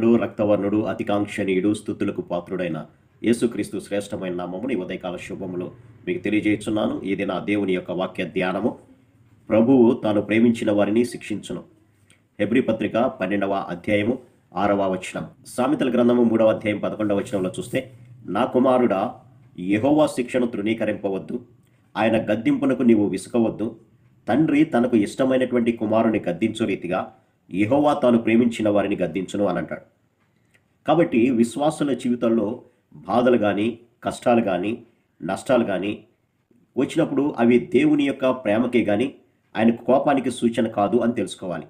పరిశుద్ధుడు రక్తవర్ణుడు అతికాంక్షణీయుడు స్థుతులకు పాత్రుడైన యేసుక్రీస్తు శ్రేష్టమైన నామముని ఉదయకాల శుభములు మీకు తెలియజేస్తున్నాను. ఇది నా దేవుని యొక్క వాక్య ధ్యానము. ప్రభువు తాను ప్రేమించిన వారిని శిక్షించును. హెబ్రి పత్రిక పన్నెండవ అధ్యాయము ఆరవ వచనం. సామెతల గ్రంథము మూడవ అధ్యాయం పదకొండవ వచనంలో చూస్తే నా కుమారుడా యహోవా శిక్షను తృణీకరింపవద్దు. ఆయన గద్దింపునకు నీవు విసుకవద్దు తండ్రి తనకు ఇష్టమైనటువంటి కుమారుని గద్దించు రీతిగా యెహోవా తాను ప్రేమించిన వారిని గద్దించును అని అంటాడు. కాబట్టి విశ్వాసుల జీవితంలో బాధలు కానీ కష్టాలు కానీ నష్టాలు కానీ వచ్చినప్పుడు అవి దేవుని యొక్క ప్రేమకే కానీ ఆయన కోపానికి సూచన కాదు అని తెలుసుకోవాలి.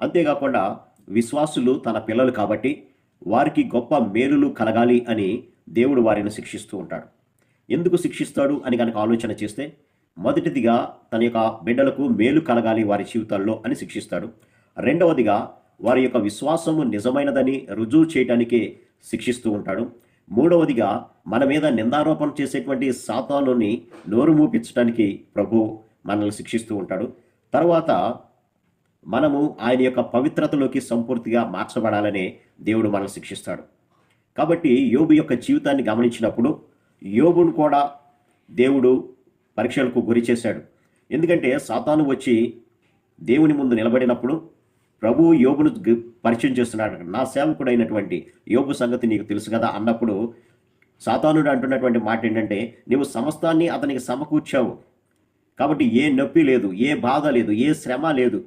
అంతేకాకుండా విశ్వాసులు తన పిల్లలు కాబట్టి వారికి గొప్ప మేలులు కలగాలి అని దేవుడు వారిని శిక్షిస్తూ ఉంటాడు. ఎందుకు శిక్షిస్తాడు అని కనుక ఆలోచన చేస్తే మొదటిదిగా తన యొక్క బిడ్డలకు మేలు కలగాలి వారి జీవితాల్లో అని శిక్షిస్తాడు. రెండవదిగా వారి యొక్క విశ్వాసము నిజమైనదని రుజువు చేయటానికే శిక్షిస్తూ ఉంటాడు. మూడవదిగా మన మీద నిందారోపణ చేసేటువంటి సాతానుని నోరు మూపించడానికి ప్రభు మనల్ని శిక్షిస్తూ ఉంటాడు. తర్వాత మనము ఆయన యొక్క పవిత్రతలోకి సంపూర్తిగా మార్చబడాలనే దేవుడు మనల్ని శిక్షిస్తాడు. కాబట్టి యోబు యొక్క జీవితాన్ని గమనించినప్పుడు యోబును కూడా దేవుడు పరీక్షలకు గురి చేశాడు. ఎందుకంటే సాతాను వచ్చి దేవుని ముందు నిలబడినప్పుడు ప్రభు యోబును పరిచయం చేస్తున్నాడు. నా సేవకుడైనటువంటి యోబు సంగతి నీకు తెలుసు కదా అన్నప్పుడు సాతానుడు అంటున్నటువంటి మాట ఏంటంటే నీవు సమస్తాన్ని అతనికి సమకూర్చావు. కాబట్టి ఏ నొప్పి లేదు ఏ బాధ లేదు ఏ శ్రమ లేదు.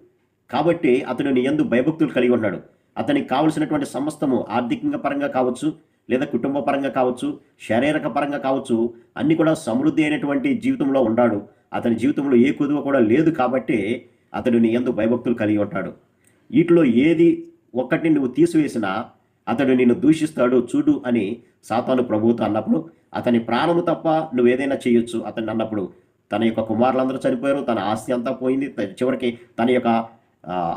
కాబట్టి అతను నీ ఎందు భయభక్తులు కలిగి ఉన్నాడు. అతనికి కావలసినటువంటి సమస్తము ఆర్థికంగా పరంగా కావచ్చు లేదా కుటుంబ పరంగా కావచ్చు శారీరక పరంగా కావచ్చు అన్నీ కూడా సమృద్ధి అయినటువంటి జీవితంలో ఉన్నాడు. అతని జీవితంలో ఏ కుదువ కూడా లేదు కాబట్టి అతడు నీ ఎందు భయభక్తులు కలిగి ఉంటాడు. వీటిలో ఏది ఒక్కటిని నువ్వు తీసివేసినా అతడు నిన్ను దూషిస్తాడు చూడు అని సాతాను ప్రభువుతో అన్నప్పుడు అతని ప్రాణము తప్ప నువ్వు ఏదైనా చేయొచ్చు అతన్ని అన్నప్పుడు తన యొక్క కుమారులందరూ చనిపోయారు తన ఆస్తి అంతా పోయింది చివరికి తన యొక్క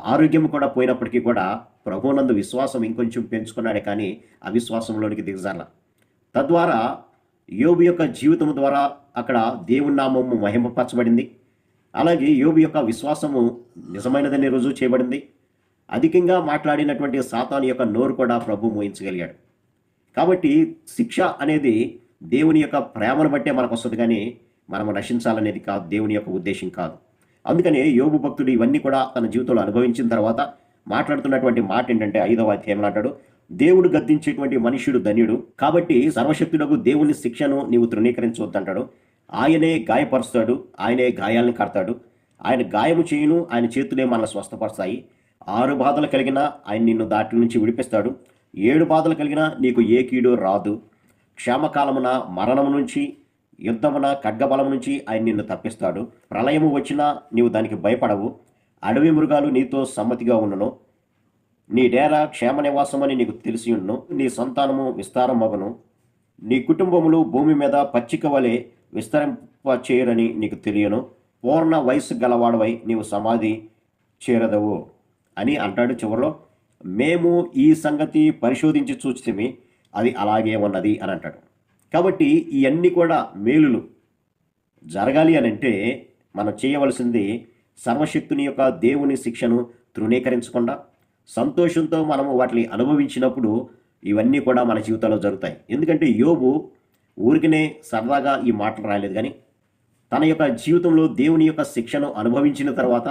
ఆరోగ్యం కూడా పోయినప్పటికీ కూడా ప్రభువునందు విశ్వాసం ఇంకొంచెం పెంచుకున్నాడే కానీ అవిశ్వాసంలోనికి దిగజాల తద్వారా యోబు యొక్క జీవితం ద్వారా అక్కడ దేవుని నామము మహిమపరచబడింది. అలాగే యోబు యొక్క విశ్వాసము నిజమైనదని రుజువు చేయబడింది. అధికంగా మాట్లాడినటువంటి సాతాను యొక్క నోరు కూడా ప్రభు మోయించగలిగాడు. కాబట్టి శిక్ష అనేది దేవుని యొక్క ప్రేమను బట్టే మనకు వస్తుంది కానీ మనము నశించాలనేది కాదు దేవుని యొక్క ఉద్దేశం కాదు. అందుకనే యోగు భక్తుడు ఇవన్నీ కూడా తన జీవితంలో అనుభవించిన తర్వాత మాట్లాడుతున్నటువంటి మాట ఏంటంటే ఐదవ అధ్యాయం అంటాడు దేవుడు గద్దించేటువంటి మనుష్యుడు ధన్యుడు కాబట్టి సర్వశక్తుడకు దేవుని శిక్షను నీవు తృణీకరించవద్దంటాడు. ఆయనే గాయపరుస్తాడు ఆయనే గాయాలను కడతాడు. ఆయన గాయము చేయును ఆయన చేతులే మనల్ని స్వస్థపరుస్తాయి. ఆరు బాధలు కలిగినా ఆయన నిన్ను దాటి నుంచి విడిపిస్తాడు. ఏడు బాధలు కలిగినా నీకు ఏ కీడు రాదు. క్షేమకాలమున మరణము నుంచి యుద్ధమున ఖడ్గబలం నుంచి ఆయన నిన్ను తప్పిస్తాడు. ప్రళయము వచ్చినా నీవు దానికి భయపడవు. అడవి మృగాలు నీతో సమ్మతిగా ఉన్నను నీ డేరా క్షేమ నివాసమని నీకు తెలిసి ఉన్ను నీ సంతానము విస్తారమగును. నీ కుటుంబములు భూమి మీద పచ్చిక వలె విస్తరింప చేయరని నీకు తెలియను. పూర్ణ వయస్సు గలవాడవై నీవు సమాధి చేరదవు. అని అంటాడు చివరిలో మేము ఈ సంగతి పరిశోధించి చూచితిమి అది అలాగే ఉన్నది అని అంటాడు. కాబట్టి ఇవన్నీ కూడా మేలులు. జరగాలి అని అంటే మనం చేయవలసింది సర్వశక్తుని యొక్క దేవుని శిక్షను తృణీకరించకుండా సంతోషంతో మనము వాటిని అనుభవించినప్పుడు ఇవన్నీ కూడా మన జీవితంలో జరుగుతాయి. ఎందుకంటే యోబు ఊరికనే సరదాగా ఈ మాటలు రాయలేదు కానీ తన యొక్క జీవితంలో దేవుని యొక్క శిక్షను అనుభవించిన తర్వాత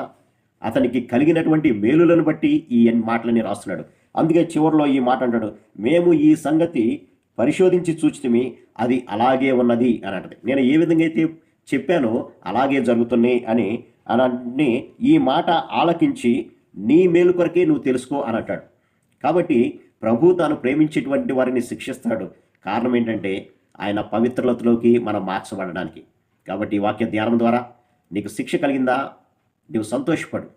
అతనికి కలిగినటువంటి మేలులను బట్టి ఈ మాటలని రాస్తున్నాడు. అందుకే చివరిలో ఈ మాట అంటాడు మేము ఈ సంగతి పరిశోధించి చూచితిమి అది అలాగే ఉన్నది అని అంటది. నేను ఏ విధంగా అయితే చెప్పానో అలాగే జరుగుతున్నాయి అని అని ఈ మాట ఆలకించి నీ మేలు కొరకే నువ్వు తెలుసుకో అని అంటాడు. కాబట్టి ప్రభు తాను ప్రేమించేటువంటి వారిని శిక్షిస్తాడు. కారణం ఏంటంటే ఆయన పవిత్రతలోకి మనం మార్చబడడానికి. కాబట్టి ఈ వాక్య ధ్యానం ద్వారా నీకు శిక్ష కలిగిందా? నువ్వు సంతోషపడు.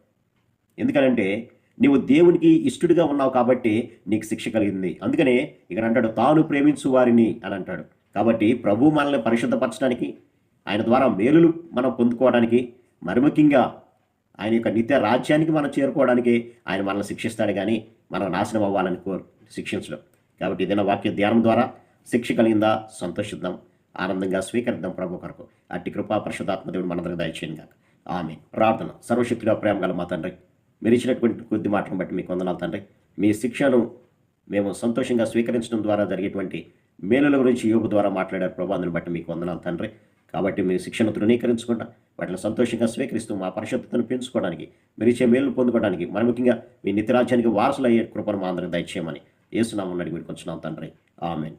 ఎందుకనంటే నీవు దేవునికి ఇష్టడిగా ఉన్నావు కాబట్టి నీకు శిక్ష కలిగింది. అందుకనే ఇక్కడ అంటాడు తాను ప్రేమించు వారిని అని అంటాడు. కాబట్టి ప్రభు మనల్ని పరిశుద్ధపరచడానికి ఆయన ద్వారా మేలులు మనం పొందుకోవడానికి మరి ముఖ్యంగా ఆయన యొక్క నిత్య రాజ్యానికి మనం చేరుకోవడానికి ఆయన మనల్ని శిక్షిస్తాడు కానీ మనం నాశనం అవ్వాలని కోరు శిక్షించడం. కాబట్టి ఏదైనా వాక్య ధ్యానం ద్వారా శిక్ష కలిగిందా? సంతోషిద్దాం. ఆనందంగా స్వీకరిద్దాం ప్రభు కొరకు. అట్టి కృపా పరిశుధాత్మ దేవుడు మనందరికీ దయచేయండి కాక ఆమె ప్రార్థన సర్వశక్తిగా ప్రేమ గల మా తండ్రి. మీరు ఇచ్చినటువంటి కొద్ది మాటను బట్టి మీకు వందనాలు తండ్రి. మీ శిక్షను మేము సంతోషంగా స్వీకరించడం ద్వారా జరిగేటువంటి మేలుల గురించి యోగు ద్వారా మాట్లాడారు ప్రభావాన్ని బట్టి మీకు వందనాలు తండ్రి. కాబట్టి మీ శిక్షను తృణీకరించకుండా వాటిని సంతోషంగా స్వీకరిస్తూ మా పరిశుద్ధతను పెంచుకోవడానికి మీరు ఇచ్చే మేలు పొందుకోవడానికి మరి ముఖ్యంగా మీ నిత్యరాజ్యానికి వారసులు అయ్యే కృపను మా అందరికి దయచేయమని ఏసునామని అడిగి మీరు కొంచున్నాం తండ్రి. ఆమెన్.